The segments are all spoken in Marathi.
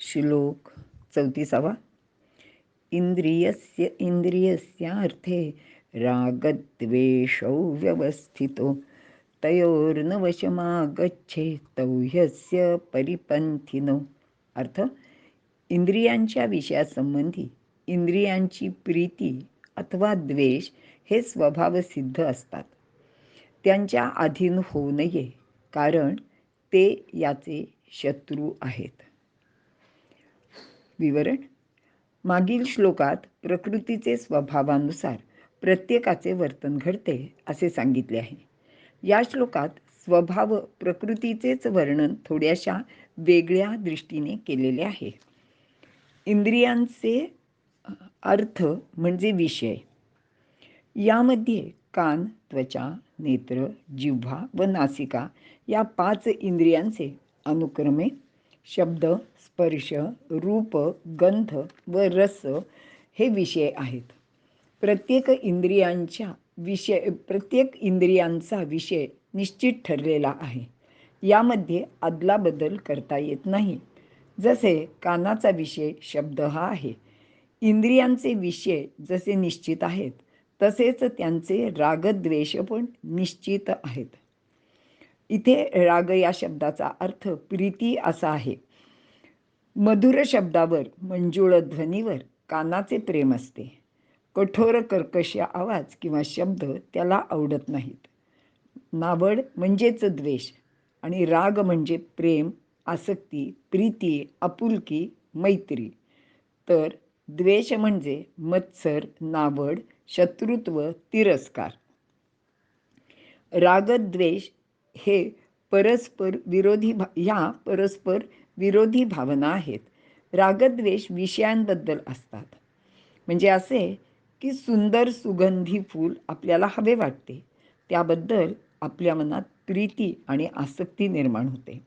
श्लोक चौतीसावा. इंद्रियस्य इंद्रियस्यार्थे रागद्वेषौ व्यवस्थितो. तयोर्नवशमागच्छे तौह्यस्य परिपंथिनो अर्थ इंद्रियांच्या विषयासंबंधी इंद्रियांची प्रीती अथवा द्वेष हे स्वभावसिद्ध असतात. त्यांच्या अधीन होऊ नये कारण ते याचे शत्रू आहेत. विवरण. मागील श्लोकात प्रकृतीचे स्वभावानुसार प्रत्येकाचे वर्तन घडते असे सांगितले आहे. या श्लोकात स्वभाव प्रकृतीचेच वर्णन थोड्याशा वेगळ्या दृष्टीने केलेले आहे. इंद्रियांचे अर्थ म्हणजे विषय. यामध्ये कान त्वचा नेत्र जिव्हा व नासिका या पाच इंद्रियांचे अनुक्रमे शब्द स्पर्श रूप गंध व रस हे विषय आहेत. प्रत्येक इंद्रियांच्या विषय प्रत्येक इंद्रियांचा विषय निश्चित ठरलेला आहे. यामध्ये अदलाबदल करता येत नाही. जसे कानाचा विषय शब्द हा आहे. इंद्रियांचे विषय जसे निश्चित आहेत तसेच त्यांचे रागद्वेष पण निश्चित आहेत. इथे राग या शब्दाचा अर्थ प्रीती असा आहे. मधुर शब्दावर मंजुळ ध्वनीवर कानाचे प्रेम असते. कठोर कर्कश आवाज किंवा शब्द त्याला आवडत नाहीत. नावड म्हणजेच द्वेष आणि राग म्हणजे प्रेम आसक्ती प्रीती आपुलकी मैत्री. तर द्वेष म्हणजे मत्सर नावड शत्रुत्व तिरस्कार. रागद्वेष हे परस्पर विरोधी भा ह्या परस्पर विरोधी भावना आहेत. रागद्वेष विषयांबद्दल असतात. म्हणजे असे की सुंदर सुगंधी फूल आपल्याला हवे वाटते. त्याबद्दल आपल्या मनात प्रीती आणि आसक्ती निर्माण होते.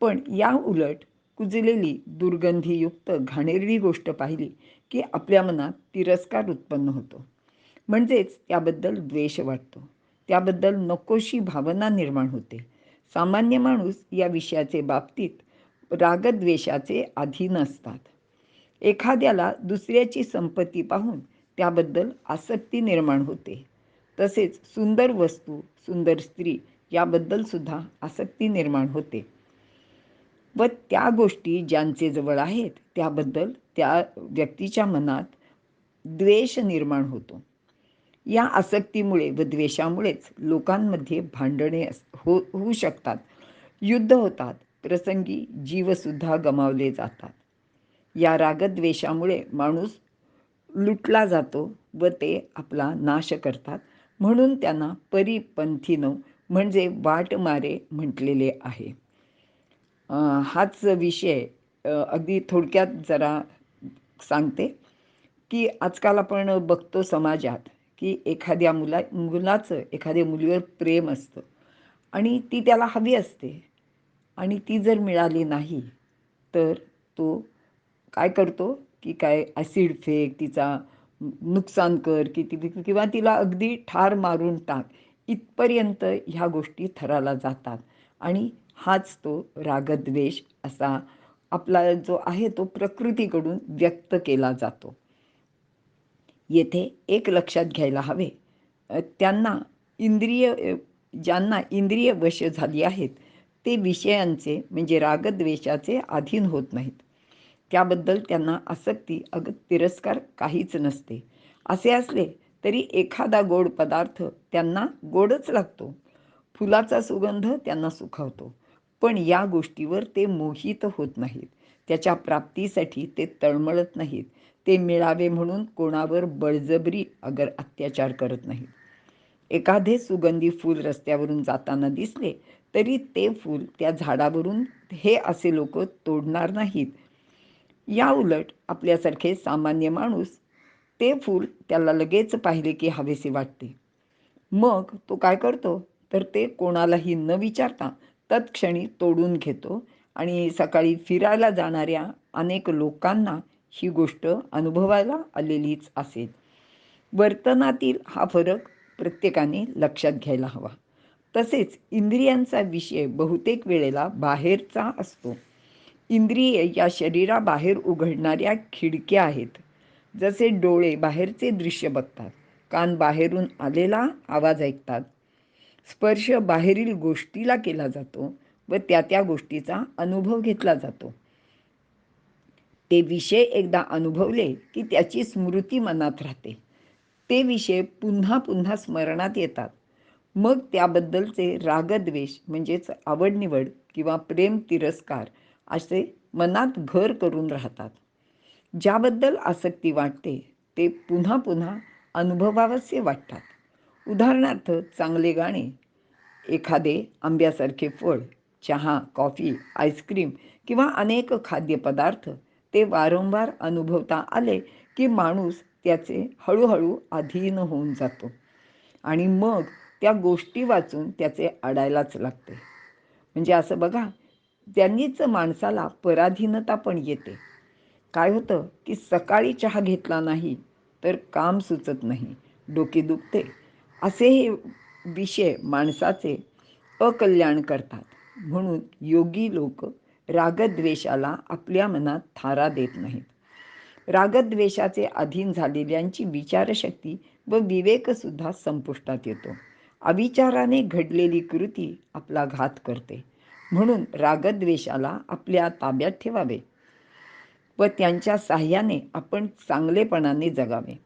पण या उलट कुजलेली दुर्गंधीयुक्त घाणेरडी गोष्ट पाहिली की आपल्या मनात तिरस्कार उत्पन्न होतो. म्हणजेच त्याबद्दल द्वेष वाटतो. त्याबद्दल नकोशी भावना निर्माण होते. सामान्य माणूस या विषयाचे बाबतीत रागद्वेषाचे अधीन असतात. एखाद्याला दुसऱ्याची संपत्ती पाहून त्याबद्दल आसक्ती निर्माण होते. तसेच सुंदर वस्तू सुंदर स्त्री याबद्दल सुद्धा आसक्ती निर्माण होते. व त्या गोष्टी ज्यांचे जवळ आहेत त्याबद्दल त्या व्यक्तीच्या मनात द्वेष निर्माण होतो. या आसक्तीमुळे व द्वेषामुळेच लोकांमध्ये भांडणे हो होऊ शकतात. युद्ध होतात. प्रसंगी जीवसुद्धा गमावले जातात. या रागद्वेषामुळे माणूस लुटला जातो व ते आपला नाश करतात. म्हणून त्यांना परिपंथीनो म्हणजे वाटमारे म्हटलेले आहे. हाच विषय अगदी थोडक्यात जरा सांगते की आजकाल आपण बघतो समाजात की एखाद्या मुला मुलाचं एखाद्या मुलीवर प्रेम असतं. आणि ती त्याला हवी असते. आणि ती जर मिळाली नाही तर तो काय करतो की काय ॲसिड फेक तिचा नुकसान कर की ती किंवा तिला अगदी ठार मारून टाक. इथपर्यंत ह्या गोष्टी थराला जातात. आणि हाच तो रागद्वेष असा आपला जो आहे तो प्रकृतीकडून व्यक्त केला जातो. येथे एक लक्षात घ्यायला हवे. त्यांना इंद्रिय ज्यांना इंद्रिय वश झाली आहेत ते विषयांचे म्हणजे रागद्वेषाचे अधीन होत नाहीत. त्याबद्दल त्यांना आसक्ती अग तिरस्कार काहीच नसते. असे असले तरी एखादा गोड पदार्थ त्यांना गोडच लागतो. फुलाचा सुगंध त्यांना सुखावतो. पण या गोष्टीवर ते मोहित होत नाहीत. त्याच्या प्राप्तीसाठी ते तळमळत नाहीत. ते मिळावे म्हणून कोणावर बळजबरी अगर अत्याचार करत नाहीत. एखादे सुगंधी फूल रस्त्यावरून जाताना दिसले तरी ते फूल त्या झाडावरून हे असे लोक तोडणार नाहीत. या उलट आपल्यासारखे सामान्य माणूस ते फूल त्याला लगेच पाहिले की हवेसे वाटते. मग तो काय करतो? तर ते कोणालाही न विचारता तत्क्षणी तोडून घेतो आणि सकाळी फिरायला जाणाऱ्या अनेक लोकांना ही गोष्ट अनुभवायला आलेलीच असेल. वर्तनातील हा फरक प्रत्येकाने लक्षात घ्यायला हवा. तसेच इंद्रियांचा विषय बहुतेक वेळेला बाहेरचा असतो. इंद्रिये या शरीराबाहेर उघडणाऱ्या खिडक्या आहेत. जसे डोळे बाहेरचे दृश्य बघतात कान बाहेरून आलेला आवाज ऐकतात. स्पर्श बाहेरील गोष्टीला केला जातो व त्या त्या गोष्टीचा अनुभव घेतला जातो. ते विषय एकदा अनुभवले की त्याची स्मृती मनात राहते. ते विषय पुन्हा पुन्हा स्मरणात येतात. मग त्याबद्दलचे रागद्वेष म्हणजेच आवडनिवड किंवा प्रेम तिरस्कार असे मनात घर करून राहतात. ज्याबद्दल आसक्ती वाटते ते पुन्हा पुन्हा अनुभवावसे वाटतात. उदाहरणार्थ चांगले गाणे एखादे आंब्यासारखे फळ चहा कॉफी आईस्क्रीम किंवा अनेक खाद्यपदार्थ ते वारंवार अनुभवता आले की माणूस त्याचे हळूहळू अधीन होऊन जातो. आणि मग त्या गोष्टी वाचून त्याचे अडायलाच लागते. म्हणजे असं बघा त्यांनीच माणसाला पराधीनता पण येते. काय होतं की सकाळी चहा घेतला नाही तर काम सुचत नाही डोके दुखते. असे हे विषय माणसाचे अकल्याण करतात. म्हणून योगी लोक रागद्वेषाला आपल्या मनात थारा देत नाहीत. रागद्वेषाचे अधीन झालेल्यांची विचारशक्ती व विवेकसुद्धा संपुष्टात येतो. अविचाराने घडलेली कृती आपला घात करते. म्हणून रागद्वेषाला आपल्या ताब्यात ठेवावे व त्यांच्या साह्याने आपण चांगलेपणाने जगावे.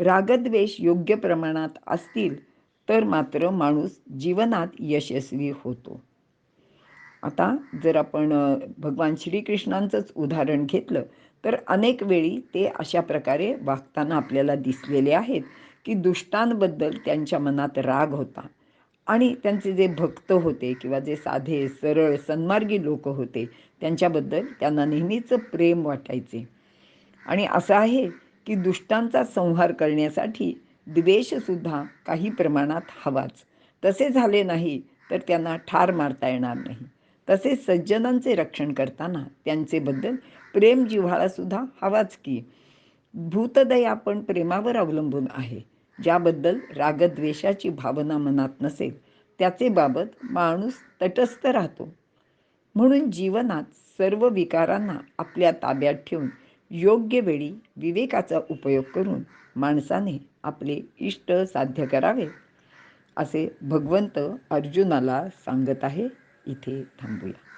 रागद्वेष योग्य प्रमाणात असतील तर मात्र माणूस जीवनात यशस्वी होतो. आता जर आपण भगवान श्रीकृष्णांचंच उदाहरण घेतलं तर अनेक वेळी ते अशा प्रकारे वागताना आपल्याला दिसलेले आहेत की दुष्टांबद्दल त्यांच्या मनात राग होता. आणि त्यांचे जे भक्त होते किंवा जे साधे सरळ सन्मार्गी लोक होते त्यांच्याबद्दल त्यांना नेहमीच प्रेम वाटायचे. आणि असं आहे की दुष्टांचा संहार करण्यासाठी द्वेषसुद्धा काही प्रमाणात हवाच. तसे झाले नाही तर त्यांना ठार मारता येणार नाही. तसेच सज्जनांचे रक्षण करताना त्यांचेबद्दल प्रेम जिव्हाळासुद्धा हवाच की. भूतदया पण प्रेमावर अवलंबून आहे. ज्याबद्दल रागद्वेषाची भावना मनात नसेल त्याचे बाबत माणूस तटस्थ राहतो. म्हणून जीवनात सर्व विकारांना आपल्या ताब्यात ठेवून योग्य वेळी विवेकाचा उपयोग करून माणसाने आपले इष्ट साध्य करावे असे भगवंत अर्जुनाला सांगत आहे. इथे थांबूया.